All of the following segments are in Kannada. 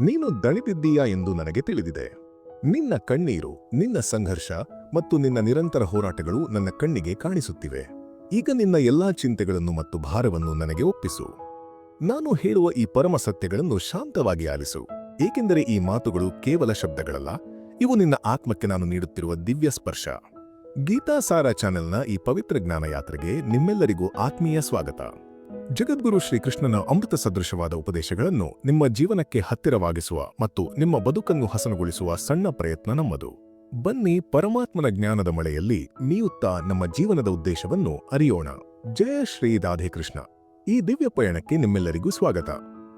ನೀನು ದಣಿದಿದ್ದೀಯಾ ಎಂದು ನನಗೆ ತಿಳಿದಿದೆ. ನಿನ್ನ ಕಣ್ಣೀರು, ನಿನ್ನ ಸಂಘರ್ಷ ಮತ್ತು ನಿನ್ನ ನಿರಂತರ ಹೋರಾಟಗಳು ನನ್ನ ಕಣ್ಣಿಗೆ ಕಾಣಿಸುತ್ತಿವೆ. ಈಗ ನಿನ್ನ ಎಲ್ಲಾ ಚಿಂತೆಗಳನ್ನು ಮತ್ತು ಭಾರವನ್ನು ನನಗೆ ಒಪ್ಪಿಸು. ನಾನು ಹೇಳುವ ಈ ಪರಮ ಸತ್ಯಗಳನ್ನು ಶಾಂತವಾಗಿ ಆಲಿಸು. ಏಕೆಂದರೆ ಈ ಮಾತುಗಳು ಕೇವಲ ಶಬ್ದಗಳಲ್ಲ, ಇವು ನಿನ್ನ ಆತ್ಮಕ್ಕೆ ನಾನು ನೀಡುತ್ತಿರುವ ದಿವ್ಯ ಸ್ಪರ್ಶ. ಗೀತಾಸಾರ ಚಾನೆಲ್ನ ಈ ಪವಿತ್ರ ಜ್ಞಾನ ಯಾತ್ರೆಗೆ ನಿಮ್ಮೆಲ್ಲರಿಗೂ ಆತ್ಮೀಯ ಸ್ವಾಗತ. ಜಗದ್ಗುರು ಶ್ರೀಕೃಷ್ಣನ ಅಮೃತ ಸದೃಶವಾದ ಉಪದೇಶಗಳನ್ನು ನಿಮ್ಮ ಜೀವನಕ್ಕೆ ಹತ್ತಿರವಾಗಿಸುವ ಮತ್ತು ನಿಮ್ಮ ಬದುಕನ್ನು ಹಸನುಗೊಳಿಸುವ ಸಣ್ಣ ಪ್ರಯತ್ನ ನಮ್ಮದು. ಬನ್ನಿ ಪರಮಾತ್ಮನ ಜ್ಞಾನದ ಮಳೆಯಲ್ಲಿ ನೀಯುತ್ತಾ ನಮ್ಮ ಜೀವನದ ಉದ್ದೇಶವನ್ನು ಅರಿಯೋಣ. ಜಯ ಶ್ರೀ ರಾಧೆ ಕೃಷ್ಣ ಈ ದಿವ್ಯ ಪಯಣಕ್ಕೆ ನಿಮ್ಮೆಲ್ಲರಿಗೂ ಸ್ವಾಗತ.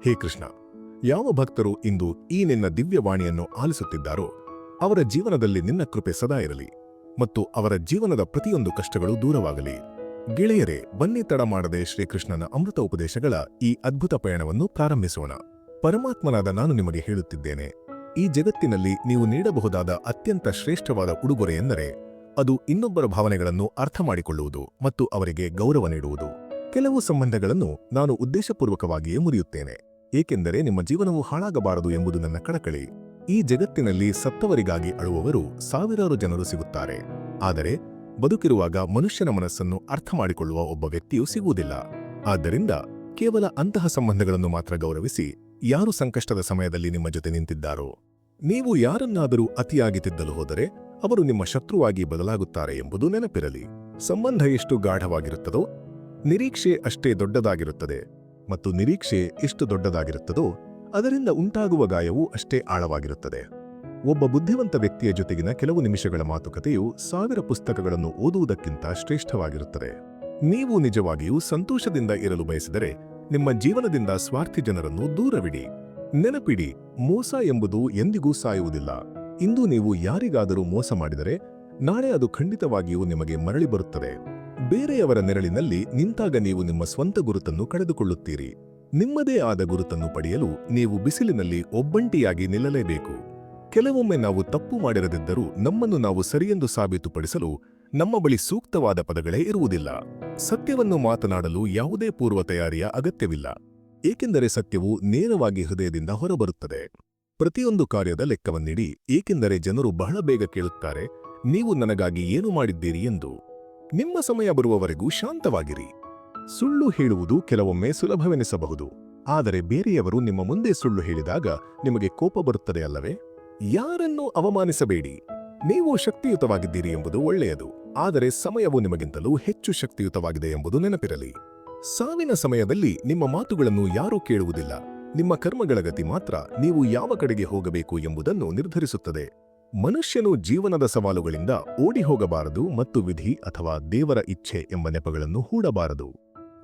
ಹೇ ಕೃಷ್ಣ, ಯಾವ ಭಕ್ತರು ಇಂದು ಈ ನಿನ್ನ ದಿವ್ಯವಾಣಿಯನ್ನು ಆಲಿಸುತ್ತಿದ್ದಾರೋ, ಅವರ ಜೀವನದಲ್ಲಿ ನಿನ್ನ ಕೃಪೆ ಸದಾ ಇರಲಿ ಮತ್ತು ಅವರ ಜೀವನದ ಪ್ರತಿಯೊಂದು ಕಷ್ಟಗಳು ದೂರವಾಗಲಿ. ಗೆಳೆಯರೇ, ಬನ್ನಿ ತಡ ಮಾಡದೆ ಶ್ರೀಕೃಷ್ಣನ ಅಮೃತ ಉಪದೇಶಗಳ ಈ ಅದ್ಭುತ ಪಯಣವನ್ನು ಪ್ರಾರಂಭಿಸೋಣ. ಪರಮಾತ್ಮನಾದ ನಾನು ನಿಮಗೆ ಹೇಳುತ್ತಿದ್ದೇನೆ, ಈ ಜಗತ್ತಿನಲ್ಲಿ ನೀವು ನೀಡಬಹುದಾದ ಅತ್ಯಂತ ಶ್ರೇಷ್ಠವಾದ ಉಡುಗೊರೆ ಎಂದರೆ, ಅದು ಇನ್ನೊಬ್ಬರ ಭಾವನೆಗಳನ್ನು ಅರ್ಥ ಮಾಡಿಕೊಳ್ಳುವುದು ಮತ್ತು ಅವರಿಗೆ ಗೌರವ ನೀಡುವುದು. ಕೆಲವು ಸಂಬಂಧಗಳನ್ನು ನಾನು ಉದ್ದೇಶಪೂರ್ವಕವಾಗಿಯೇ ಮುರಿಯುತ್ತೇನೆ, ಏಕೆಂದರೆ ನಿಮ್ಮ ಜೀವನವು ಹಾಳಾಗಬಾರದು ಎಂಬುದು ನನ್ನ ಕಳಕಳಿ. ಈ ಜಗತ್ತಿನಲ್ಲಿ ಸತ್ತವರಿಗಾಗಿ ಅಳುವವರು ಸಾವಿರಾರು ಜನರು ಸಿಗುತ್ತಾರೆ. ಆದರೆ ಬದುಕಿರುವಾಗ ಮನುಷ್ಯನ ಮನಸ್ಸನ್ನು ಅರ್ಥ ಮಾಡಿಕೊಳ್ಳುವ ಒಬ್ಬ ವ್ಯಕ್ತಿಯೂ ಸಿಗುವುದಿಲ್ಲ. ಆದ್ದರಿಂದ ಕೇವಲ ಅಂತಹ ಸಂಬಂಧಗಳನ್ನು ಮಾತ್ರ ಗೌರವಿಸಿ ಯಾರು ಸಂಕಷ್ಟದ ಸಮಯದಲ್ಲಿ ನಿಮ್ಮ ಜೊತೆ ನಿಂತಿದ್ದಾರೋ? ನೀವು ಯಾರನ್ನಾದರೂ ಅತಿಯಾಗಿ ತಿದ್ದಲು ಹೋದರೆ ಅವರು ನಿಮ್ಮ ಶತ್ರುವಾಗಿ ಬದಲಾಗುತ್ತಾರೆ ಎಂಬುದು ನೆನಪಿರಲಿ. ಸಂಬಂಧ ಎಷ್ಟು ಗಾಢವಾಗಿರುತ್ತದೋ, ನಿರೀಕ್ಷೆ ಅಷ್ಟೇ ದೊಡ್ಡದಾಗಿರುತ್ತದೆ ಮತ್ತು ನಿರೀಕ್ಷೆ ಎಷ್ಟು ದೊಡ್ಡದಾಗಿರುತ್ತದೋ, ಅದರಿಂದ ಉಂಟಾಗುವ ಗಾಯವೂ ಅಷ್ಟೇ ಆಳವಾಗಿರುತ್ತದೆ. ಒಬ್ಬ ಬುದ್ಧಿವಂತ ವ್ಯಕ್ತಿಯ ಜೊತೆಗಿನ ಕೆಲವು ನಿಮಿಷಗಳ ಮಾತುಕತೆಯು ಸಾವಿರ ಪುಸ್ತಕಗಳನ್ನು ಓದುವುದಕ್ಕಿಂತ ಶ್ರೇಷ್ಠವಾಗಿರುತ್ತದೆ. ನೀವು ನಿಜವಾಗಿಯೂ ಸಂತೋಷದಿಂದ ಇರಲು ಬಯಸಿದರೆ ನಿಮ್ಮ ಜೀವನದಿಂದ ಸ್ವಾರ್ಥಿ ಜನರನ್ನು ದೂರವಿಡಿ. ನೆನಪಿಡಿ, ಮೋಸ ಎಂಬುದು ಎಂದಿಗೂ ಸಾಯುವುದಿಲ್ಲ. ಇಂದು ನೀವು ಯಾರಿಗಾದರೂ ಮೋಸ ಮಾಡಿದರೆ ನಾಳೆ ಅದು ಖಂಡಿತವಾಗಿಯೂ ನಿಮಗೆ ಮರಳಿ ಬರುತ್ತದೆ. ಬೇರೆಯವರ ನೆರಳಿನಲ್ಲಿ ನಿಂತಾಗ ನೀವು ನಿಮ್ಮ ಸ್ವಂತ ಗುರುತನ್ನು ಕಳೆದುಕೊಳ್ಳುತ್ತೀರಿ. ನಿಮ್ಮದೇ ಆದ ಗುರುತನ್ನು ಪಡೆಯಲು ನೀವು ಬಿಸಿಲಿನಲ್ಲಿ ಒಬ್ಬಂಟಿಯಾಗಿ ನಿಲ್ಲಲೇಬೇಕು. ಕೆಲವೊಮ್ಮೆ ನಾವು ತಪ್ಪು ಮಾಡಿರದಿದ್ದರೂ ನಮ್ಮನ್ನು ನಾವು ಸರಿಯೆಂದು ಸಾಬೀತುಪಡಿಸಲು ನಮ್ಮ ಬಳಿ ಸೂಕ್ತವಾದ ಪದಗಳೇ ಇರುವುದಿಲ್ಲ. ಸತ್ಯವನ್ನು ಮಾತನಾಡಲು ಯಾವುದೇ ಪೂರ್ವ ತಯಾರಿಯ ಅಗತ್ಯವಿಲ್ಲ. ಏಕೆಂದರೆ ಸತ್ಯವು ನೇರವಾಗಿ ಹೃದಯದಿಂದ ಹೊರಬರುತ್ತದೆ. ಪ್ರತಿಯೊಂದು ಕಾರ್ಯದ ಲೆಕ್ಕವನ್ನಿಡಿ, ಏಕೆಂದರೆ ಜನರು ಬಹಳ ಬೇಗ ಕೇಳುತ್ತಾರೆ, ನೀವು ನನಗಾಗಿ ಏನು ಮಾಡಿದ್ದೀರಿ? ಎಂದು. ನಿಮ್ಮ ಸಮಯ ಬರುವವರೆಗೂ ಶಾಂತವಾಗಿರಿ. ಸುಳ್ಳು ಹೇಳುವುದು ಕೆಲವೊಮ್ಮೆ ಸುಲಭವೆನಿಸಬಹುದು. ಆದರೆ ಬೇರೆಯವರು ನಿಮ್ಮ ಮುಂದೆ ಸುಳ್ಳು ಹೇಳಿದಾಗ ನಿಮಗೆ ಕೋಪ ಬರುತ್ತದೆ ಅಲ್ಲವೇ? ಯಾರನ್ನೂ ಅವಮಾನಿಸಬೇಡಿ. ನೀವು ಶಕ್ತಿಯುತವಾಗಿದ್ದೀರಿ ಎಂಬುದು ಒಳ್ಳೆಯದು. ಆದರೆ ಸಮಯವು ನಿಮಗಿಂತಲೂ ಹೆಚ್ಚು ಶಕ್ತಿಯುತವಾಗಿದೆ ಎಂಬುದು ನೆನಪಿರಲಿ. ಸಾವಿನ ಸಮಯದಲ್ಲಿ ನಿಮ್ಮ ಮಾತುಗಳನ್ನು ಯಾರೂ ಕೇಳುವುದಿಲ್ಲ. ನಿಮ್ಮ ಕರ್ಮಗಳ ಗತಿ ಮಾತ್ರ ನೀವು ಯಾವ ಕಡೆಗೆ ಹೋಗಬೇಕು ಎಂಬುದನ್ನು ನಿರ್ಧರಿಸುತ್ತದೆ. ಮನುಷ್ಯನು ಜೀವನದ ಸವಾಲುಗಳಿಂದ ಓಡಿ ಹೋಗಬಾರದು ಮತ್ತು ವಿಧಿ ಅಥವಾ ದೇವರ ಇಚ್ಛೆ ಎಂಬ ನೆಪಗಳನ್ನು ಹೂಡಬಾರದು.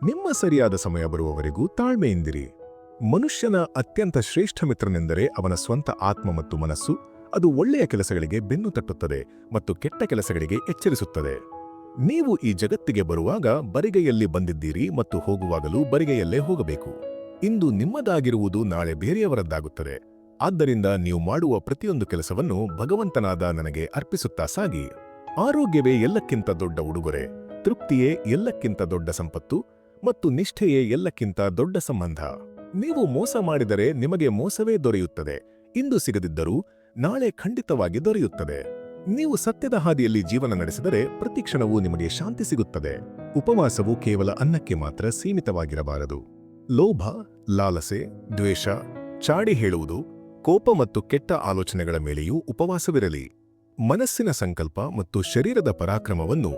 ನಿಮ್ಮ ಸರಿಯಾದ ಸಮಯ ಬರುವವರೆಗೂ ತಾಳ್ಮೆಯಿಂದಿರಿ. ಮನುಷ್ಯನ ಅತ್ಯಂತ ಶ್ರೇಷ್ಠ ಮಿತ್ರನೆಂದರೆ ಅವನ ಸ್ವಂತ ಆತ್ಮ ಮತ್ತು ಮನಸ್ಸು. ಅದು ಒಳ್ಳೆಯ ಕೆಲಸಗಳಿಗೆ ಬೆನ್ನು ತಟ್ಟುತ್ತದೆ ಮತ್ತು ಕೆಟ್ಟ ಕೆಲಸಗಳಿಗೆ ಎಚ್ಚರಿಸುತ್ತದೆ. ನೀವು ಈ ಜಗತ್ತಿಗೆ ಬರುವಾಗ ಬರಿಗೆಯಲ್ಲಿ ಬಂದಿದ್ದೀರಿ ಮತ್ತು ಹೋಗುವಾಗಲೂ ಬರಿಗೆಯಲ್ಲೇ ಹೋಗಬೇಕು. ಇಂದು ನಿಮ್ಮದಾಗಿರುವುದು ನಾಳೆ ಬೇರೆಯವರದ್ದಾಗುತ್ತದೆ. ಆದ್ದರಿಂದ ನೀವು ಮಾಡುವ ಪ್ರತಿಯೊಂದು ಕೆಲಸವನ್ನು ಭಗವಂತನಾದ ನನಗೆ ಅರ್ಪಿಸುತ್ತಾ ಸಾಗಿ. ಆರೋಗ್ಯವೇ ಎಲ್ಲಕ್ಕಿಂತ ದೊಡ್ಡ ಉಡುಗೊರೆ, ತೃಪ್ತಿಯೇ ಎಲ್ಲಕ್ಕಿಂತ ದೊಡ್ಡ ಸಂಪತ್ತು ಮತ್ತು ನಿಷ್ಠೆಯೇ ಎಲ್ಲಕ್ಕಿಂತ ದೊಡ್ಡ ಸಂಬಂಧ. ನೀವು ಮೋಸ ಮಾಡಿದರೆ ನಿಮಗೆ ಮೋಸವೇ ದೊರೆಯುತ್ತದೆ. ಇಂದು ಸಿಗದಿದ್ದರೂ ನಾಳೆ ಖಂಡಿತವಾಗಿ ದೊರೆಯುತ್ತದೆ. ನೀವು ಸತ್ಯದ ಹಾದಿಯಲ್ಲಿ ಜೀವನ ನಡೆಸಿದರೆ ಪ್ರತಿಕ್ಷಣವೂ ನಿಮಗೆ ಶಾಂತಿ ಸಿಗುತ್ತದೆ. ಉಪವಾಸವು ಕೇವಲ ಅನ್ನಕ್ಕೆ ಮಾತ್ರ ಸೀಮಿತವಾಗಿರಬಾರದು. ಲೋಭ, ಲಾಲಸೆ, ದ್ವೇಷ, ಚಾಡಿ ಹೇಳುವುದು, ಕೋಪ ಮತ್ತು ಕೆಟ್ಟ ಆಲೋಚನೆಗಳ ಮೇಲೆಯೂ ಉಪವಾಸವಿರಲಿ. ಮನಸ್ಸಿನ ಸಂಕಲ್ಪ ಮತ್ತು ಶರೀರದ ಪರಾಕ್ರಮವನ್ನು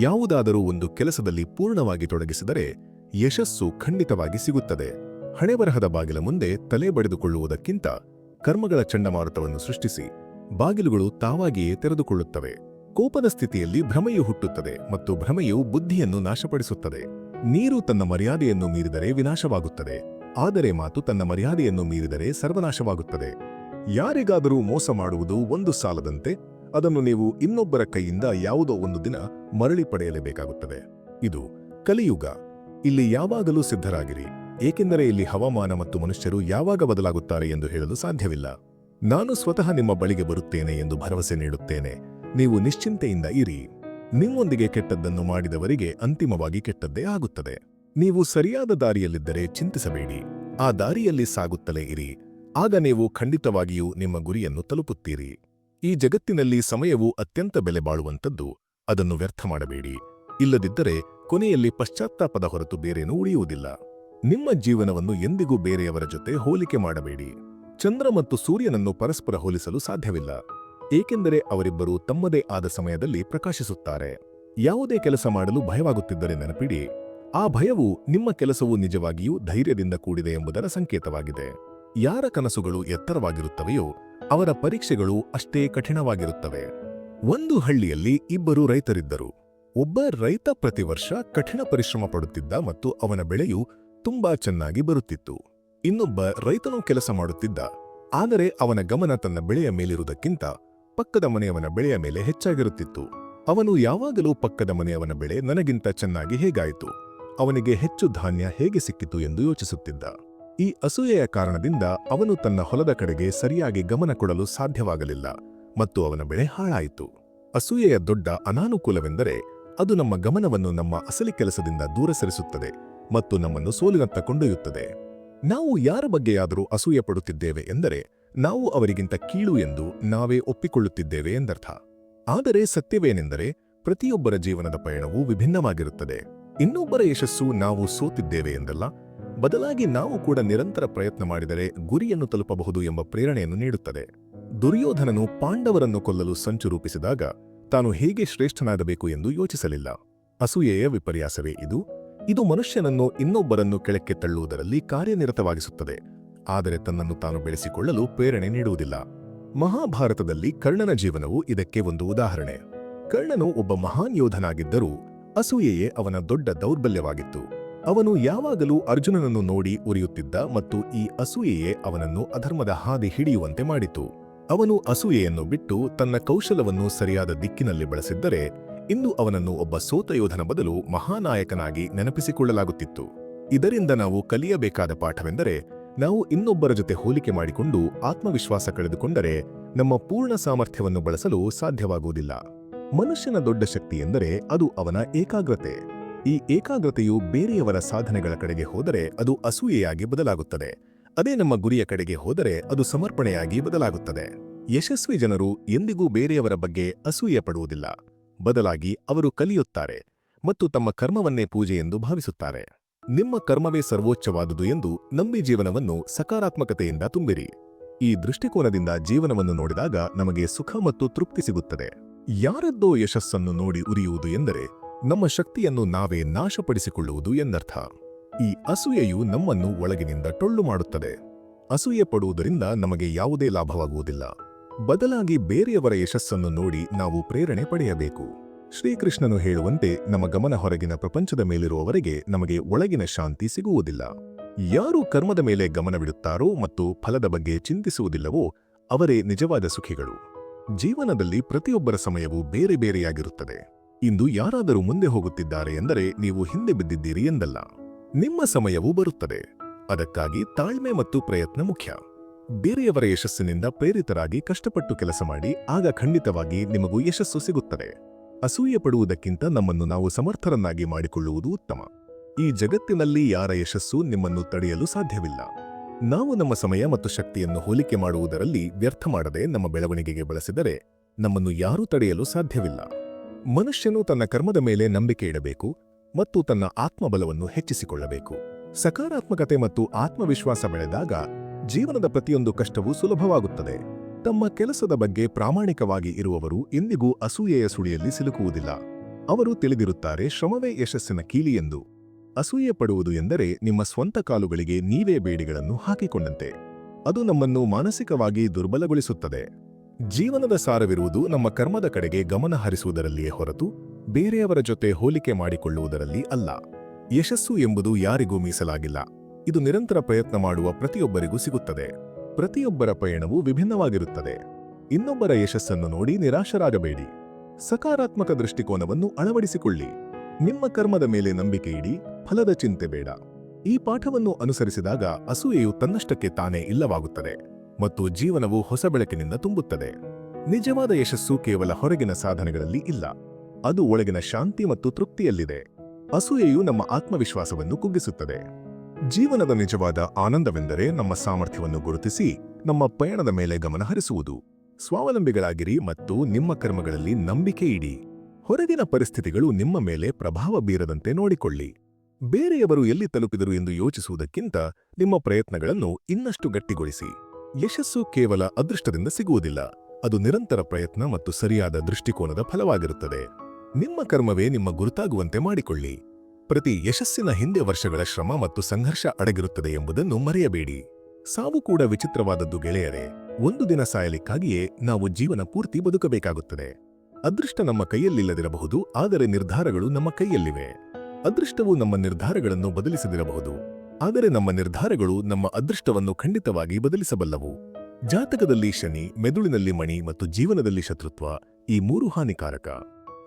ಯಾವುದಾದರೂ ಒಂದು ಕೆಲಸದಲ್ಲಿ ಪೂರ್ಣವಾಗಿ ತೊಡಗಿಸಿದರೆ ಯಶಸ್ಸು ಖಂಡಿತವಾಗಿ ಸಿಗುತ್ತದೆ. ಹಣೆಬರಹದ ಬಾಗಿಲ ಮುಂದೆ ತಲೆ ಬಡಿದುಕೊಳ್ಳುವುದಕ್ಕಿಂತ ಕರ್ಮಗಳ ಚಂಡಮಾರುತವನ್ನು ಸೃಷ್ಟಿಸಿ ಬಾಗಿಲುಗಳು ತಾವಾಗಿಯೇ ತೆರೆದುಕೊಳ್ಳುತ್ತವೆ. ಕೋಪದ ಸ್ಥಿತಿಯಲ್ಲಿ ಭ್ರಮೆಯು ಹುಟ್ಟುತ್ತದೆ ಮತ್ತು ಭ್ರಮೆಯು ಬುದ್ಧಿಯನ್ನು ನಾಶಪಡಿಸುತ್ತದೆ. ನೀರು ತನ್ನ ಮರ್ಯಾದೆಯನ್ನು ಮೀರಿದರೆ ವಿನಾಶವಾಗುತ್ತದೆ. ಆದರೆ ಮಾತು ತನ್ನ ಮರ್ಯಾದೆಯನ್ನು ಮೀರಿದರೆ ಸರ್ವನಾಶವಾಗುತ್ತದೆ. ಯಾರಿಗಾದರೂ ಮೋಸ ಮಾಡುವುದು ಒಂದು ಸಾಲದಂತೆ, ಅದನ್ನು ನೀವು ಇನ್ನೊಬ್ಬರ ಕೈಯಿಂದ ಯಾವುದೋ ಒಂದು ದಿನ ಮರಳಿ ಪಡೆಯಲೇಬೇಕಾಗುತ್ತದೆ. ಇದು ಕಲಿಯುಗ. ಇಲ್ಲಿ ಯಾವಾಗಲೂ ಸಿದ್ಧರಾಗಿರಿ. ಏಕೆಂದರೆ ಇಲ್ಲಿ ಹವಾಮಾನ ಮತ್ತು ಮನುಷ್ಯರು ಯಾವಾಗ ಬದಲಾಗುತ್ತಾರೆ ಎಂದು ಹೇಳಲು ಸಾಧ್ಯವಿಲ್ಲ. ನಾನು ಸ್ವತಃ ನಿಮ್ಮ ಬಳಿಗೆ ಬರುತ್ತೇನೆ ಎಂದು ಭರವಸೆ ನೀಡುತ್ತೇನೆ. ನೀವು ನಿಶ್ಚಿಂತೆಯಿಂದ ಇರಿ. ನಿಮ್ಮೊಂದಿಗೆ ಕೆಟ್ಟದ್ದನ್ನು ಮಾಡಿದವರಿಗೆ ಅಂತಿಮವಾಗಿ ಕೆಟ್ಟದ್ದೇ ಆಗುತ್ತದೆ. ನೀವು ಸರಿಯಾದ ದಾರಿಯಲ್ಲಿದ್ದರೆ ಚಿಂತಿಸಬೇಡಿ. ಆ ದಾರಿಯಲ್ಲಿ ಸಾಗುತ್ತಲೇ ಇರಿ. ಆಗ ನೀವು ಖಂಡಿತವಾಗಿಯೂ ನಿಮ್ಮ ಗುರಿಯನ್ನು ತಲುಪುತ್ತೀರಿ. ಈ ಜಗತ್ತಿನಲ್ಲಿ ಸಮಯವು ಅತ್ಯಂತ ಬೆಲೆ ಬಾಳುವಂಥದ್ದು. ಅದನ್ನು ವ್ಯರ್ಥ ಮಾಡಬೇಡಿ. ಇಲ್ಲದಿದ್ದರೆ ಕೊನೆಯಲ್ಲಿ ಪಶ್ಚಾತ್ತಾಪದ ಹೊರತು ಬೇರೇನೂ ಉಳಿಯುವುದಿಲ್ಲ. ನಿಮ್ಮ ಜೀವನವನ್ನು ಎಂದಿಗೂ ಬೇರೆಯವರ ಜೊತೆ ಹೋಲಿಕೆ ಮಾಡಬೇಡಿ. ಚಂದ್ರ ಮತ್ತು ಸೂರ್ಯನನ್ನು ಪರಸ್ಪರ ಹೋಲಿಸಲು ಸಾಧ್ಯವಿಲ್ಲ. ಏಕೆಂದರೆ ಅವರಿಬ್ಬರು ತಮ್ಮದೇ ಆದ ಸಮಯದಲ್ಲಿ ಪ್ರಕಾಶಿಸುತ್ತಾರೆ. ಯಾವುದೇ ಕೆಲಸ ಮಾಡಲು ಭಯವಾಗುತ್ತಿದ್ದರೆ ನೆನಪಿಡಿ, ಆ ಭಯವು ನಿಮ್ಮ ಕೆಲಸವು ನಿಜವಾಗಿಯೂ ಧೈರ್ಯದಿಂದ ಕೂಡಿದೆ ಎಂಬುದರ ಸಂಕೇತವಾಗಿದೆ. ಯಾರ ಕನಸುಗಳು ಎತ್ತರವಾಗಿರುತ್ತವೆಯೋ, ಅವರ ಪರೀಕ್ಷೆಗಳು ಅಷ್ಟೇ ಕಠಿಣವಾಗಿರುತ್ತವೆ. ಒಂದು ಹಳ್ಳಿಯಲ್ಲಿ ಇಬ್ಬರು ರೈತರಿದ್ದರು. ಒಬ್ಬ ರೈತ ಪ್ರತಿ ವರ್ಷ ಕಠಿಣ ಪರಿಶ್ರಮ ಪಡುತ್ತಿದ್ದ ಮತ್ತು ಅವನ ಬೆಳೆಯು ತುಂಬಾ ಚೆನ್ನಾಗಿ ಬರುತ್ತಿತ್ತು. ಇನ್ನೊಬ್ಬ ರೈತನು ಕೆಲಸ ಮಾಡುತ್ತಿದ್ದ. ಆದರೆ ಅವನ ಗಮನ ತನ್ನ ಬೆಳೆಯ ಮೇಲಿರುವುದಕ್ಕಿಂತ ಪಕ್ಕದ ಮನೆಯವನ ಬೆಳೆಯ ಮೇಲೆ ಹೆಚ್ಚಾಗಿರುತ್ತಿತ್ತು. ಅವನು ಯಾವಾಗಲೂ ಪಕ್ಕದ ಮನೆಯವನ ಬೆಳೆ ನನಗಿಂತ ಚೆನ್ನಾಗಿ ಹೇಗಾಯಿತು? ಅವನಿಗೆ ಹೆಚ್ಚು ಧಾನ್ಯ ಹೇಗೆ ಸಿಕ್ಕಿತು ಎಂದು ಯೋಚಿಸುತ್ತಿದ್ದ. ಈ ಅಸೂಯೆಯ ಕಾರಣದಿಂದ ಅವನು ತನ್ನ ಹೊಲದ ಕಡೆಗೆ ಸರಿಯಾಗಿ ಗಮನ ಕೊಡಲು ಸಾಧ್ಯವಾಗಲಿಲ್ಲ ಮತ್ತು ಅವನ ಬೆಳೆ ಹಾಳಾಯಿತು. ಅಸೂಯೆಯ ದೊಡ್ಡ ಅನಾನುಕೂಲವೆಂದರೆ ಅದು ನಮ್ಮ ಗಮನವನ್ನು ನಮ್ಮ ಅಸಲಿ ಕೆಲಸದಿಂದ ದೂರ ಸರಿಸುತ್ತದೆ. ಮತ್ತು ನಮ್ಮನ್ನು ಸೋಲಿನತ್ತ ಕೊಂಡೊಯ್ಯುತ್ತದೆ. ನಾವು ಯಾರ ಬಗ್ಗೆಯಾದರೂ ಅಸೂಯೆ ಪಡುತ್ತಿದ್ದೇವೆ ಎಂದರೆ ನಾವು ಅವರಿಗಿಂತ ಕೀಳು ಎಂದು ನಾವೇ ಒಪ್ಪಿಕೊಳ್ಳುತ್ತಿದ್ದೇವೆ ಎಂದರ್ಥ. ಆದರೆ ಸತ್ಯವೇನೆಂದರೆ ಪ್ರತಿಯೊಬ್ಬರ ಜೀವನದ ಪಯಣವು ವಿಭಿನ್ನವಾಗಿರುತ್ತದೆ. ಇನ್ನೊಬ್ಬರ ಯಶಸ್ಸು ನಾವು ಸೋತಿದ್ದೇವೆ ಎಂದಲ್ಲ, ಬದಲಾಗಿ ನಾವು ಕೂಡ ನಿರಂತರ ಪ್ರಯತ್ನ ಮಾಡಿದರೆ ಗುರಿಯನ್ನು ತಲುಪಬಹುದು ಎಂಬ ಪ್ರೇರಣೆಯನ್ನು ನೀಡುತ್ತದೆ. ದುರ್ಯೋಧನನು ಪಾಂಡವರನ್ನು ಕೊಲ್ಲಲು ಸಂಚು ರೂಪಿಸಿದಾಗ ತಾನು ಹೇಗೆ ಶ್ರೇಷ್ಠನಾಗಬೇಕು ಎಂದು ಯೋಚಿಸಲಿಲ್ಲ. ಅಸೂಯೆಯ ವಿಪರ್ಯಾಸವೇ ಇದು. ಇದು ಮನುಷ್ಯನನ್ನು ಇನ್ನೊಬ್ಬರನ್ನು ಕೆಳಕ್ಕೆ ತಳ್ಳುವುದರಲ್ಲಿ ಕಾರ್ಯನಿರತವಾಗಿಸುತ್ತದೆ, ಆದರೆ ತನ್ನನ್ನು ತಾನು ಬೆಳೆಸಿಕೊಳ್ಳಲು ಪ್ರೇರಣೆ ನೀಡುವುದಿಲ್ಲ. ಮಹಾಭಾರತದಲ್ಲಿ ಕರ್ಣನ ಜೀವನವು ಇದಕ್ಕೆ ಒಂದು ಉದಾಹರಣೆ. ಕರ್ಣನು ಒಬ್ಬ ಮಹಾನ್ ಯೋಧನಾಗಿದ್ದರೂ ಅಸೂಯೆಯೇ ಅವನ ದೊಡ್ಡ ದೌರ್ಬಲ್ಯವಾಗಿತ್ತು. ಅವನು ಯಾವಾಗಲೂ ಅರ್ಜುನನನ್ನು ನೋಡಿ ಉರಿಯುತ್ತಿದ್ದ ಮತ್ತು ಈ ಅಸೂಯೆಯೇ ಅವನನ್ನು ಅಧರ್ಮದ ಹಾದಿ ಹಿಡಿಯುವಂತೆ ಮಾಡಿತು. ಅವನು ಅಸೂಯೆಯನ್ನು ಬಿಟ್ಟು ತನ್ನ ಕೌಶಲವನ್ನು ಸರಿಯಾದ ದಿಕ್ಕಿನಲ್ಲಿ ಬಳಸಿದ್ದರೆ ಇಂದು ಅವನನ್ನು ಒಬ್ಬ ಸೋತ ಯೋಧನ ಬದಲು ಮಹಾನಾಯಕನಾಗಿ ನೆನಪಿಸಿಕೊಳ್ಳಲಾಗುತ್ತಿತ್ತು. ಇದರಿಂದ ನಾವು ಕಲಿಯಬೇಕಾದ ಪಾಠವೆಂದರೆ, ನಾವು ಇನ್ನೊಬ್ಬರ ಜೊತೆ ಹೋಲಿಕೆ ಮಾಡಿಕೊಂಡು ಆತ್ಮವಿಶ್ವಾಸ ಕಳೆದುಕೊಂಡರೆ ನಮ್ಮ ಪೂರ್ಣ ಸಾಮರ್ಥ್ಯವನ್ನು ಬಳಸಲು ಸಾಧ್ಯವಾಗುವುದಿಲ್ಲ. ಮನುಷ್ಯನ ದೊಡ್ಡ ಶಕ್ತಿ ಎಂದರೆ ಅದು ಅವನ ಏಕಾಗ್ರತೆ. ಈ ಏಕಾಗ್ರತೆಯು ಬೇರೆಯವರ ಸಾಧನೆಗಳ ಕಡೆಗೆ ಹೋದರೆ ಅದು ಅಸೂಯೆಯಾಗಿ ಬದಲಾಗುತ್ತದೆ. ಅದೇ ನಮ್ಮ ಗುರಿಯ ಕಡೆಗೆ ಹೋದರೆ ಅದು ಸಮರ್ಪಣೆಯಾಗಿ ಬದಲಾಗುತ್ತದೆ. ಯಶಸ್ವಿ ಜನರು ಎಂದಿಗೂ ಬೇರೆಯವರ ಬಗ್ಗೆ ಅಸೂಯೆ ಪಡುವುದಿಲ್ಲ ಬದಲಾಗಿ ಅವರು ಕಲಿಯುತ್ತಾರೆ ಮತ್ತು ತಮ್ಮ ಕರ್ಮವನ್ನೇ ಪೂಜೆ ಎಂದು ಭಾವಿಸುತ್ತಾರೆ. ನಿಮ್ಮ ಕರ್ಮವೇ ಸರ್ವೋಚ್ಚವಾದುದು ಎಂದು ನಂಬಿ ಜೀವನವನ್ನು ಸಕಾರಾತ್ಮಕತೆಯಿಂದ ತುಂಬಿರಿ. ಈ ದೃಷ್ಟಿಕೋನದಿಂದ ಜೀವನವನ್ನು ನೋಡಿದಾಗ ನಮಗೆ ಸುಖ ಮತ್ತು ತೃಪ್ತಿ ಸಿಗುತ್ತದೆ. ಯಾರದ್ದೋ ಯಶಸ್ಸನ್ನು ನೋಡಿ ಉರಿಯುವುದು ಎಂದರೆ ನಮ್ಮ ಶಕ್ತಿಯನ್ನು ನಾವೇ ನಾಶಪಡಿಸಿಕೊಳ್ಳುವುದು ಎಂದರ್ಥ. ಈ ಅಸೂಯೆಯು ನಮ್ಮನ್ನು ಒಳಗಿನಿಂದ ಟೊಳ್ಳು ಮಾಡುತ್ತದೆ ಅಸೂಯೆ ಪಡುವುದರಿಂದ ನಮಗೆ ಯಾವುದೇ ಲಾಭವಾಗುವುದಿಲ್ಲ. ಬದಲಾಗಿ ಬೇರೆಯವರ ಯಶಸ್ಸನ್ನು ನೋಡಿ ನಾವು ಪ್ರೇರಣೆ ಪಡೆಯಬೇಕು. ಶ್ರೀಕೃಷ್ಣನು ಹೇಳುವಂತೆ ನಮ್ಮ ಗಮನ ಹೊರಗಿನ ಪ್ರಪಂಚದ ಮೇಲಿರುವವರೆಗೆ ನಮಗೆ ಒಳಗಿನ ಶಾಂತಿ ಸಿಗುವುದಿಲ್ಲ. ಯಾರು ಕರ್ಮದ ಮೇಲೆ ಗಮನವಿಡುತ್ತಾರೋ ಮತ್ತು ಫಲದ ಬಗ್ಗೆ ಚಿಂತಿಸುವುದಿಲ್ಲವೋ ಅವರೇ ನಿಜವಾದ ಸುಖಿಗಳು. ಜೀವನದಲ್ಲಿ ಪ್ರತಿಯೊಬ್ಬರ ಸಮಯವು ಬೇರೆ ಬೇರೆಯಾಗಿರುತ್ತದೆ. ಇಂದು ಯಾರಾದರೂ ಮುಂದೆ ಹೋಗುತ್ತಿದ್ದಾರೆ ಎಂದರೆ ನೀವು ಹಿಂದೆ ಬಿದ್ದಿದ್ದೀರಿ ಎಂದಲ್ಲ. ನಿಮ್ಮ ಸಮಯವೂ ಬರುತ್ತದೆ. ಅದಕ್ಕಾಗಿ ತಾಳ್ಮೆ ಮತ್ತು ಪ್ರಯತ್ನ ಮುಖ್ಯ. ಬೇರೆಯವರ ಯಶಸ್ಸಿನಿಂದ ಪ್ರೇರಿತರಾಗಿ ಕಷ್ಟಪಟ್ಟು ಕೆಲಸ ಮಾಡಿ, ಆಗ ಖಂಡಿತವಾಗಿ ನಿಮಗೂ ಯಶಸ್ಸು ಸಿಗುತ್ತದೆ. ಅಸೂಯೆ ಪಡುವುದಕ್ಕಿಂತ ನಮ್ಮನ್ನು ನಾವು ಸಮರ್ಥರನ್ನಾಗಿ ಮಾಡಿಕೊಳ್ಳುವುದು ಉತ್ತಮ. ಈ ಜಗತ್ತಿನಲ್ಲಿ ಯಾರ ಯಶಸ್ಸು ನಿಮ್ಮನ್ನು ತಡೆಯಲು ಸಾಧ್ಯವಿಲ್ಲ. ನಾವು ನಮ್ಮ ಸಮಯ ಮತ್ತು ಶಕ್ತಿಯನ್ನು ಹೋಲಿಕೆ ಮಾಡುವುದರಲ್ಲಿ ವ್ಯರ್ಥ ಮಾಡದೆ ನಮ್ಮ ಬೆಳವಣಿಗೆಗೆ ಬಳಸಿದರೆ ನಮ್ಮನ್ನು ಯಾರೂ ತಡೆಯಲು ಸಾಧ್ಯವಿಲ್ಲ. ಮನುಷ್ಯನು ತನ್ನ ಕರ್ಮದ ಮೇಲೆ ನಂಬಿಕೆ ಇಡಬೇಕು ಮತ್ತು ತನ್ನ ಆತ್ಮಬಲವನ್ನು ಹೆಚ್ಚಿಸಿಕೊಳ್ಳಬೇಕು. ಸಕಾರಾತ್ಮಕತೆ ಮತ್ತು ಆತ್ಮವಿಶ್ವಾಸ ಬೆಳೆದಾಗ ಜೀವನದ ಪ್ರತಿಯೊಂದು ಕಷ್ಟವೂ ಸುಲಭವಾಗುತ್ತದೆ. ತಮ್ಮ ಕೆಲಸದ ಬಗ್ಗೆ ಪ್ರಾಮಾಣಿಕವಾಗಿ ಇರುವವರು ಎಂದಿಗೂ ಅಸೂಯೆಯ ಸುಳಿಯಲ್ಲಿ ಸಿಲುಕುವುದಿಲ್ಲ. ಅವರು ತಿಳಿದಿರುತ್ತಾರೆ, ಶ್ರಮವೇ ಯಶಸ್ಸಿನ ಕೀಲಿ ಎಂದು. ಅಸೂಯೆ ಪಡುವುದು ಎಂದರೆ ನಿಮ್ಮ ಸ್ವಂತ ಕಾಲುಗಳಿಗೆ ನೀವೇ ಬೇಡಿಗಳನ್ನು ಹಾಕಿಕೊಂಡಂತೆ. ಅದು ನಮ್ಮನ್ನು ಮಾನಸಿಕವಾಗಿ ದುರ್ಬಲಗೊಳಿಸುತ್ತದೆ. ಜೀವನದ ಸಾರವಿರುವುದು ನಮ್ಮ ಕರ್ಮದ ಕಡೆಗೆ ಗಮನ ಹರಿಸುವುದರಲ್ಲಿಯೇ ಹೊರತು, ಬೇರೆಯವರ ಜೊತೆ ಹೋಲಿಕೆ ಮಾಡಿಕೊಳ್ಳುವುದರಲ್ಲಿ ಅಲ್ಲ. ಯಶಸ್ಸು ಎಂಬುದು ಯಾರಿಗೂ ಮೀಸಲಾಗಿಲ್ಲ. ಇದು ನಿರಂತರ ಪ್ರಯತ್ನ ಮಾಡುವ ಪ್ರತಿಯೊಬ್ಬರಿಗೂ ಸಿಗುತ್ತದೆ. ಪ್ರತಿಯೊಬ್ಬರ ಪಯಣವು ವಿಭಿನ್ನವಾಗಿರುತ್ತದೆ. ಇನ್ನೊಬ್ಬರ ಯಶಸ್ಸನ್ನು ನೋಡಿ ನಿರಾಶರಾಗಬೇಡಿ. ಸಕಾರಾತ್ಮಕ ದೃಷ್ಟಿಕೋನವನ್ನು ಅಳವಡಿಸಿಕೊಳ್ಳಿ. ನಿಮ್ಮ ಕರ್ಮದ ಮೇಲೆ ನಂಬಿಕೆ ಇಡಿ, ಫಲದ ಚಿಂತೆ ಬೇಡ. ಈ ಪಾಠವನ್ನು ಅನುಸರಿಸಿದಾಗ ಅಸೂಯೆಯು ತನ್ನಷ್ಟಕ್ಕೆ ತಾನೇ ಇಲ್ಲವಾಗುತ್ತದೆ ಮತ್ತು ಜೀವನವು ಹೊಸ ಬೆಳಕಿನಿಂದ ತುಂಬುತ್ತದೆ. ನಿಜವಾದ ಯಶಸ್ಸು ಕೇವಲ ಹೊರಗಿನ ಸಾಧನೆಗಳಲ್ಲಿ ಇಲ್ಲ. ಅದು ಒಳಗಿನ ಶಾಂತಿ ಮತ್ತು ತೃಪ್ತಿಯಲ್ಲಿದೆ. ಅಸೂಯೆಯು ನಮ್ಮ ಆತ್ಮವಿಶ್ವಾಸವನ್ನು ಕುಗ್ಗಿಸುತ್ತದೆ. ಜೀವನದ ನಿಜವಾದ ಆನಂದವೆಂದರೆ ನಮ್ಮ ಸಾಮರ್ಥ್ಯವನ್ನು ಗುರುತಿಸಿ ನಮ್ಮ ಪಯಣದ ಮೇಲೆ ಗಮನ ಹರಿಸುವುದು. ಸ್ವಾವಲಂಬಿಗಳಾಗಿರಿ ಮತ್ತು ನಿಮ್ಮ ಕರ್ಮಗಳಲ್ಲಿ ನಂಬಿಕೆ ಇಡಿ. ಹೊರಗಿನ ಪರಿಸ್ಥಿತಿಗಳು ನಿಮ್ಮ ಮೇಲೆ ಪ್ರಭಾವ ಬೀರದಂತೆ ನೋಡಿಕೊಳ್ಳಿ. ಬೇರೆಯವರು ಎಲ್ಲಿ ತಲುಪಿದರು ಎಂದು ಯೋಚಿಸುವುದಕ್ಕಿಂತ ನಿಮ್ಮ ಪ್ರಯತ್ನಗಳನ್ನು ಇನ್ನಷ್ಟು ಗಟ್ಟಿಗೊಳಿಸಿ. ಯಶಸ್ಸು ಕೇವಲ ಅದೃಷ್ಟದಿಂದ ಸಿಗುವುದಿಲ್ಲ. ಅದು ನಿರಂತರ ಪ್ರಯತ್ನ ಮತ್ತು ಸರಿಯಾದ ದೃಷ್ಟಿಕೋನದ ಫಲವಾಗಿರುತ್ತದೆ. ನಿಮ್ಮ ಕರ್ಮವೇ ನಿಮ್ಮ ಗುರುತಾಗುವಂತೆ ಮಾಡಿಕೊಳ್ಳಿ. ಪ್ರತಿ ಯಶಸ್ಸಿನ ಹಿಂದೆ ವರ್ಷಗಳ ಶ್ರಮ ಮತ್ತು ಸಂಘರ್ಷ ಅಡಗಿರುತ್ತದೆ ಎಂಬುದನ್ನು ಮರೆಯಬೇಡಿ. ಸಾವು ಕೂಡ ವಿಚಿತ್ರವಾದದ್ದು ಗೆಳೆಯರೇ, ಒಂದು ದಿನ ಸಾಯಲಿಕ್ಕಾಗಿಯೇ ನಾವು ಜೀವನ ಪೂರ್ತಿ ಬದುಕಬೇಕಾಗುತ್ತದೆ. ಅದೃಷ್ಟ ನಮ್ಮ ಕೈಯಲ್ಲಿಲ್ಲದಿರಬಹುದು, ಆದರೆ ನಿರ್ಧಾರಗಳು ನಮ್ಮ ಕೈಯಲ್ಲಿವೆ. ಅದೃಷ್ಟವು ನಮ್ಮ ನಿರ್ಧಾರಗಳನ್ನು ಬದಲಿಸದಿರಬಹುದು, ಆದರೆ ನಮ್ಮ ನಿರ್ಧಾರಗಳು ನಮ್ಮ ಅದೃಷ್ಟವನ್ನು ಖಂಡಿತವಾಗಿ ಬದಲಿಸಬಲ್ಲವು. ಜಾತಕದಲ್ಲಿ ಶನಿ, ಮೆದುಳಿನಲ್ಲಿ ಮಣಿ ಮತ್ತು ಜೀವನದಲ್ಲಿ ಶತ್ರುತ್ವ ಈ ಮೂರು ಹಾನಿಕಾರಕ.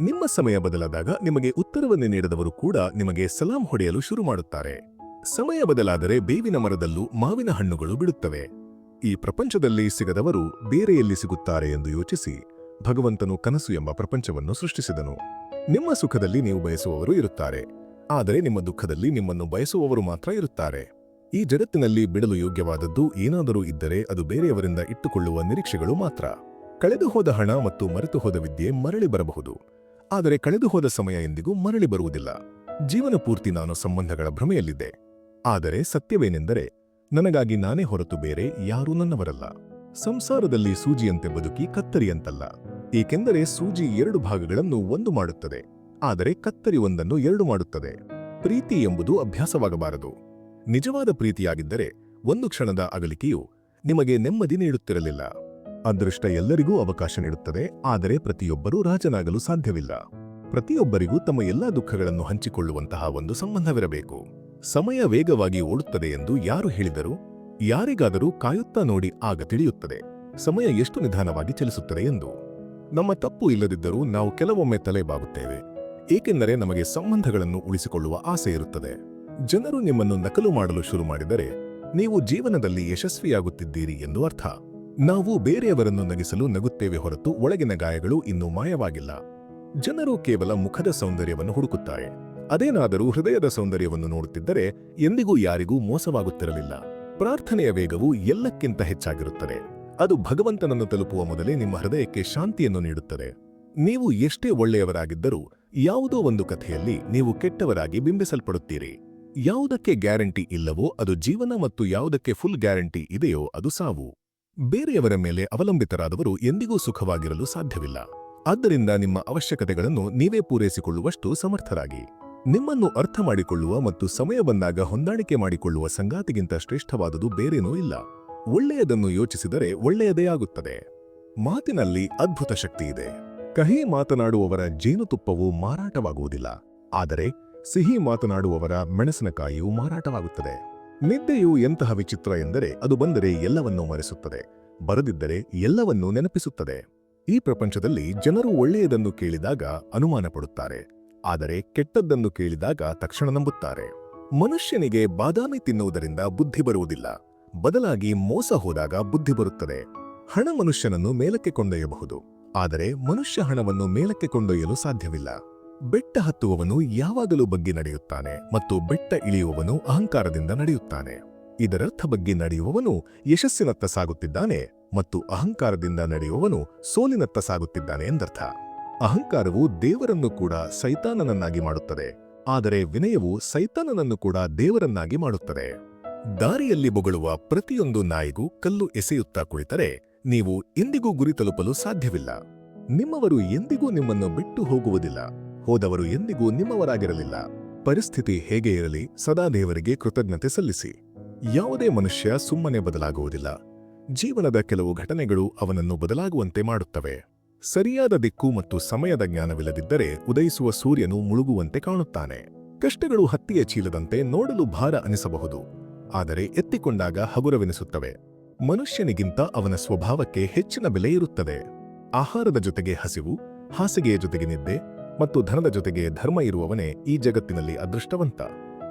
ನಿಮ್ಮ ಸಮಯ ಬದಲಾದಾಗ ನಿಮಗೆ ಉತ್ತರವನ್ನು ನೀಡದವರು ಕೂಡ ನಿಮಗೆ ಸಲಾಂ ಹೊಡೆಯಲು ಶುರು ಮಾಡುತ್ತಾರೆ. ಸಮಯ ಬದಲಾದರೆ ಬೇವಿನ ಮರದಲ್ಲೂ ಮಾವಿನ ಹಣ್ಣುಗಳು ಬಿಡುತ್ತವೆ. ಈ ಪ್ರಪಂಚದಲ್ಲಿ ಸಿಗದವರು ಬೇರೆಯಲ್ಲಿ ಸಿಗುತ್ತಾರೆ ಎಂದು ಯೋಚಿಸಿ ಭಗವಂತನು ಕನಸು ಎಂಬ ಪ್ರಪಂಚವನ್ನು ಸೃಷ್ಟಿಸಿದನು. ನಿಮ್ಮ ಸುಖದಲ್ಲಿ ನೀವು ಬಯಸುವವರು ಇರುತ್ತಾರೆ. ಆದರೆ ನಿಮ್ಮ ದುಃಖದಲ್ಲಿ ನಿಮ್ಮನ್ನು ಬಯಸುವವರು ಮಾತ್ರ ಇರುತ್ತಾರೆ. ಈ ಜಗತ್ತಿನಲ್ಲಿ ಬಿಡಲು ಯೋಗ್ಯವಾದದ್ದು ಏನಾದರೂ ಇದ್ದರೆ ಅದು ಬೇರೆಯವರಿಂದ ಇಟ್ಟುಕೊಳ್ಳುವ ನಿರೀಕ್ಷೆಗಳು ಮಾತ್ರ. ಕಳೆದುಹೋದ ಹಣ ಮತ್ತು ಮರೆತು ಹೋದ ವಿದ್ಯೆ ಮರಳಿ ಬರಬಹುದು. ಆದರೆ ಕಳೆದು ಹೋದ ಸಮಯ ಎಂದಿಗೂ ಮರಳಿ ಬರುವುದಿಲ್ಲ. ಜೀವನ ಪೂರ್ತಿ ನಾನು ಸಂಬಂಧಗಳ ಭ್ರಮೆಯಲ್ಲಿದ್ದೆ. ಆದರೆ ಸತ್ಯವೇನೆಂದರೆ, ನನಗಾಗಿ ನಾನೇ ಹೊರತು ಬೇರೆ ಯಾರೂ ನನ್ನವರಲ್ಲ. ಸಂಸಾರದಲ್ಲಿ ಸೂಜಿಯಂತೆ ಬದುಕಿ ಕತ್ತರಿಯಂತಲ್ಲ. ಏಕೆಂದರೆ ಸೂಜಿ ಎರಡು ಭಾಗಗಳನ್ನು ಒಂದು ಮಾಡುತ್ತದೆ. ಆದರೆ ಕತ್ತರಿ ಒಂದನ್ನು ಎರಡು ಮಾಡುತ್ತದೆ. ಪ್ರೀತಿ ಎಂಬುದು ಅಭ್ಯಾಸವಾಗಬಾರದು. ನಿಜವಾದ ಪ್ರೀತಿಯಾಗಿದ್ದರೆ, ಒಂದು ಕ್ಷಣದ ಅಗಲಿಕೆಯು ನಿಮಗೆ ನೆಮ್ಮದಿ ನೀಡುತ್ತಿರಲಿಲ್ಲ. ಅದೃಷ್ಟ ಎಲ್ಲರಿಗೂ ಅವಕಾಶ ನೀಡುತ್ತದೆ, ಆದರೆ ಪ್ರತಿಯೊಬ್ಬರೂ ರಾಜನಾಗಲು ಸಾಧ್ಯವಿಲ್ಲ. ಪ್ರತಿಯೊಬ್ಬರಿಗೂ ತಮ್ಮ ಎಲ್ಲಾ ದುಃಖಗಳನ್ನು ಹಂಚಿಕೊಳ್ಳುವಂತಹ ಒಂದು ಸಂಬಂಧವಿರಬೇಕು. ಸಮಯ ವೇಗವಾಗಿ ಓಡುತ್ತದೆ ಎಂದು ಯಾರು ಹೇಳಿದರು? ಯಾರಿಗಾದರೂ ಕಾಯುತ್ತಾ ನೋಡಿ ಆಗ ತಿಳಿಯುತ್ತದೆ. ಸಮಯ ಎಷ್ಟು ನಿಧಾನವಾಗಿ ಚಲಿಸುತ್ತದೆ ಎಂದು. ನಮ್ಮ ತಪ್ಪು ಇಲ್ಲದಿದ್ದರೂ ನಾವು ಕೆಲವೊಮ್ಮೆ ತಲೆಬಾಗುತ್ತೇವೆ ಏಕೆಂದರೆ ನಮಗೆ ಸಂಬಂಧಗಳನ್ನು ಉಳಿಸಿಕೊಳ್ಳುವ ಆಸೆ ಇರುತ್ತದೆ. ಜನರು ನಿಮ್ಮನ್ನು ನಕಲು ಮಾಡಲು ಶುರು ಮಾಡಿದರೆ, ನೀವು ಜೀವನದಲ್ಲಿ ಯಶಸ್ವಿಯಾಗುತ್ತಿದ್ದೀರಿ ಎಂದು ಅರ್ಥ. ನಾವು ಬೇರೆಯವರನ್ನು ನಗಿಸಲು ನಗುತ್ತೇವೆ ಹೊರತು ಒಳಗಿನ ಗಾಯಗಳು ಇನ್ನೂ ಮಾಯವಾಗಿಲ್ಲ. ಜನರು ಕೇವಲ ಮುಖದ ಸೌಂದರ್ಯವನ್ನು ಹುಡುಕುತ್ತಾರೆ. ಅದೇನಾದರೂ ಹೃದಯದ ಸೌಂದರ್ಯವನ್ನು ನೋಡುತ್ತಿದ್ದರೆ ಎಂದಿಗೂ ಯಾರಿಗೂ ಮೋಸವಾಗುತ್ತಿರಲಿಲ್ಲ. ಪ್ರಾರ್ಥನೆಯ ವೇಗವು ಎಲ್ಲಕ್ಕಿಂತ ಹೆಚ್ಚಾಗಿರುತ್ತದೆ. ಅದು ಭಗವಂತನನ್ನು ತಲುಪುವ ಮೊದಲೇ ನಿಮ್ಮ ಹೃದಯಕ್ಕೆ ಶಾಂತಿಯನ್ನು ನೀಡುತ್ತದೆ. ನೀವು ಎಷ್ಟೇ ಒಳ್ಳೆಯವರಾಗಿದ್ದರೂ ಯಾವುದೋ ಒಂದು ಕಥೆಯಲ್ಲಿ ನೀವು ಕೆಟ್ಟವರಾಗಿ ಬಿಂಬಿಸಲ್ಪಡುತ್ತೀರಿ. ಯಾವುದಕ್ಕೆ ಗ್ಯಾರಂಟಿ ಇಲ್ಲವೋ ಅದು ಜೀವನ ಮತ್ತು ಯಾವುದಕ್ಕೆ ಫುಲ್ ಗ್ಯಾರಂಟಿ ಇದೆಯೋ ಅದು ಸಾವು. ಬೇರೆಯವರ ಮೇಲೆ ಅವಲಂಬಿತರಾದವರು ಎಂದಿಗೂ ಸುಖವಾಗಿರಲು ಸಾಧ್ಯವಿಲ್ಲ. ಆದ್ದರಿಂದ ನಿಮ್ಮ ಅವಶ್ಯಕತೆಗಳನ್ನು ನೀವೇ ಪೂರೈಸಿಕೊಳ್ಳುವಷ್ಟು ಸಮರ್ಥರಾಗಿ. ನಿಮ್ಮನ್ನು ಅರ್ಥ ಮಾಡಿಕೊಳ್ಳುವ ಮತ್ತು ಸಮಯ ಬಂದಾಗ ಹೊಂದಾಣಿಕೆ ಮಾಡಿಕೊಳ್ಳುವ ಸಂಗಾತಿಗಿಂತ ಶ್ರೇಷ್ಠವಾದುದು ಬೇರೇನೂ ಇಲ್ಲ. ಒಳ್ಳೆಯದನ್ನು ಯೋಚಿಸಿದರೆ ಒಳ್ಳೆಯದೇ ಆಗುತ್ತದೆ. ಮಾತಿನಲ್ಲಿ ಅದ್ಭುತ ಶಕ್ತಿ ಇದೆ. ಕಹಿ ಮಾತನಾಡುವವರ ಜೇನುತುಪ್ಪವು ಮಾರಾಟವಾಗುವುದಿಲ್ಲ. ಆದರೆ ಸಿಹಿ ಮಾತನಾಡುವವರ ಮೆಣಸಿನಕಾಯಿಯು ಮಾರಾಟವಾಗುತ್ತದೆ. ನಿದ್ದೆಯು ಎಂತಹ ವಿಚಿತ್ರ ಎಂದರೆ ಅದು ಬಂದರೆ ಎಲ್ಲವನ್ನೂ ಮರೆಸುತ್ತದೆ, ಬರದಿದ್ದರೆ ಎಲ್ಲವನ್ನೂ ನೆನಪಿಸುತ್ತದೆ. ಈ ಪ್ರಪಂಚದಲ್ಲಿ ಜನರು ಒಳ್ಳೆಯದನ್ನು ಕೇಳಿದಾಗ ಅನುಮಾನ ಪಡುತ್ತಾರೆ ಆದರೆ ಕೆಟ್ಟದ್ದನ್ನು ಕೇಳಿದಾಗ ತಕ್ಷಣ ನಂಬುತ್ತಾರೆ. ಮನುಷ್ಯನಿಗೆ ಬಾದಾಮಿ ತಿನ್ನುವುದರಿಂದ ಬುದ್ಧಿ ಬರುವುದಿಲ್ಲ, ಬದಲಾಗಿ ಮೋಸ ಹೋದಾಗ ಬುದ್ಧಿ ಬರುತ್ತದೆ. ಹಣ ಮನುಷ್ಯನನ್ನು ಮೇಲಕ್ಕೆ ಕೊಂಡೊಯ್ಯಬಹುದು, ಆದರೆ ಮನುಷ್ಯ ಹಣವನ್ನು ಮೇಲಕ್ಕೆ ಕೊಂಡೊಯ್ಯಲು ಸಾಧ್ಯವಿಲ್ಲ. ಬೆಟ್ಟ ಹತ್ತುವವನು ಯಾವಾಗಲೂ ಬಗ್ಗೆ ನಡೆಯುತ್ತಾನೆ ಮತ್ತು ಬೆಟ್ಟ ಇಳಿಯುವವನು ಅಹಂಕಾರದಿಂದ ನಡೆಯುತ್ತಾನೆ. ಇದರರ್ಥ ಬಗ್ಗೆ ನಡೆಯುವವನು ಯಶಸ್ಸಿನತ್ತ ಸಾಗುತ್ತಿದ್ದಾನೆ ಮತ್ತು ಅಹಂಕಾರದಿಂದ ನಡೆಯುವವನು ಸೋಲಿನತ್ತ ಸಾಗುತ್ತಿದ್ದಾನೆ ಎಂದರ್ಥ. ಅಹಂಕಾರವು ದೇವರನ್ನು ಕೂಡ ಸೈತಾನನನ್ನಾಗಿ ಮಾಡುತ್ತದೆ, ಆದರೆ ವಿನಯವು ಸೈತಾನನನ್ನು ಕೂಡ ದೇವರನ್ನಾಗಿ ಮಾಡುತ್ತದೆ. ದಾರಿಯಲ್ಲಿ ಬೊಗಳುವ ಪ್ರತಿಯೊಂದು ನಾಯಿಗೂ ಕಲ್ಲು ಎಸೆಯುತ್ತಾ ಕುಳಿತರೆ ನೀವು ಎಂದಿಗೂ ಗುರಿ ತಲುಪಲು ಸಾಧ್ಯವಿಲ್ಲ. ನಿಮ್ಮವರು ಎಂದಿಗೂ ನಿಮ್ಮನ್ನು ಬಿಟ್ಟು ಹೋಗುವುದಿಲ್ಲ. ಹೋದವರು ಎಂದಿಗೂ ನಿಮ್ಮವರಾಗಿರಲಿಲ್ಲ. ಪರಿಸ್ಥಿತಿ ಹೇಗೆ ಇರಲಿ ಸದಾ ದೇವರಿಗೆ ಕೃತಜ್ಞತೆ ಸಲ್ಲಿಸಿ. ಯಾವುದೇ ಮನುಷ್ಯ ಸುಮ್ಮನೆ ಬದಲಾಗುವುದಿಲ್ಲ. ಜೀವನದ ಕೆಲವು ಘಟನೆಗಳು ಅವನನ್ನು ಬದಲಾಗುವಂತೆ ಮಾಡುತ್ತವೆ. ಸರಿಯಾದ ದಿಕ್ಕು ಮತ್ತು ಸಮಯದ ಜ್ಞಾನವಿಲ್ಲದಿದ್ದರೆ ಉದಯಿಸುವ ಸೂರ್ಯನು ಮುಳುಗುವಂತೆ ಕಾಣುತ್ತಾನೆ. ಕಷ್ಟಗಳು ಹತ್ತಿಯ ಚೀಲದಂತೆ ನೋಡಲು ಭಾರ ಅನಿಸಬಹುದು. ಆದರೆ ಎತ್ತಿಕೊಂಡಾಗ ಹಗುರವೆನಿಸುತ್ತವೆ. ಮನುಷ್ಯನಿಗಿಂತ ಅವನ ಸ್ವಭಾವಕ್ಕೆ ಹೆಚ್ಚಿನ ಬೆಲೆ ಇರುತ್ತದೆ. ಆಹಾರದ ಜೊತೆಗೆ ಹಸಿವು, ಹಾಸಿಗೆಯ ಜೊತೆಗೆ ನಿದ್ದೆ ಮತ್ತು ಧನದ ಜೊತೆಗೆ ಧರ್ಮ ಇರುವವನೇ ಈ ಜಗತ್ತಿನಲ್ಲಿ ಅದೃಷ್ಟವಂತ.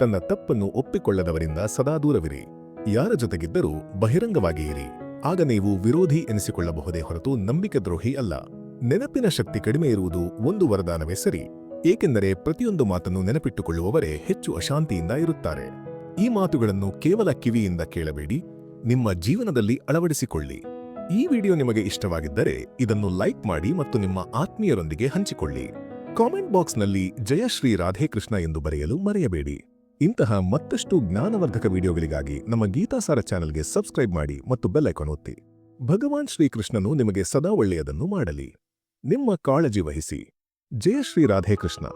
ತನ್ನ ತಪ್ಪನ್ನು ಒಪ್ಪಿಕೊಳ್ಳದವರಿಂದ ಸದಾ ದೂರವಿರಿ. ಯಾರ ಜೊತೆಗಿದ್ದರೂ ಬಹಿರಂಗವಾಗಿ ಇರಿ. ಆಗ ನೀವು ವಿರೋಧಿ ಎನಿಸಿಕೊಳ್ಳಬಹುದೇ ಹೊರತು ನಂಬಿಕೆ ದ್ರೋಹಿ ಅಲ್ಲ. ನೆನಪಿನ ಶಕ್ತಿ ಕಡಿಮೆ ಇರುವುದು ಒಂದು ವರದಾನವೇ ಸರಿ. ಏಕೆಂದರೆ ಪ್ರತಿಯೊಂದು ಮಾತನ್ನು ನೆನಪಿಟ್ಟುಕೊಳ್ಳುವವರೇ ಹೆಚ್ಚು ಅಶಾಂತಿಯಿಂದ ಇರುತ್ತಾರೆ. ಈ ಮಾತುಗಳನ್ನು ಕೇವಲ ಕಿವಿಯಿಂದ ಕೇಳಬೇಡಿ. ನಿಮ್ಮ ಜೀವನದಲ್ಲಿ ಅಳವಡಿಸಿಕೊಳ್ಳಿ. ಈ ವಿಡಿಯೋ ನಿಮಗೆ ಇಷ್ಟವಾಗಿದ್ದರೆ ಇದನ್ನು ಲೈಕ್ ಮಾಡಿ ಮತ್ತು ನಿಮ್ಮ ಆತ್ಮೀಯರೊಂದಿಗೆ ಹಂಚಿಕೊಳ್ಳಿ. ಕಾಮೆಂಟ್ ಬಾಕ್ಸ್ನಲ್ಲಿ ಜಯಶ್ರೀ ರಾಧೇಕೃಷ್ಣ ಎಂದು ಬರೆಯಲು ಮರೆಯಬೇಡಿ. ಇಂತಹ ಮತ್ತಷ್ಟು ಜ್ಞಾನವರ್ಧಕ ವಿಡಿಯೋಗಳಿಗಾಗಿ ನಮ್ಮ ಗೀತಾಸಾರ ಚಾನೆಲ್ಗೆ ಸಬ್ಸ್ಕ್ರೈಬ್ ಮಾಡಿ ಮತ್ತು ಬೆಲ್ ಐಕಾನ್ ಒತ್ತಿ. ಭಗವಾನ್ ಶ್ರೀಕೃಷ್ಣನು ನಿಮಗೆ ಸದಾ ಒಳ್ಳೆಯದನ್ನು ಮಾಡಲಿ. ನಿಮ್ಮ ಕಾಳಜಿ ವಹಿಸಿ. ಜಯಶ್ರೀ ರಾಧೇಕೃಷ್ಣ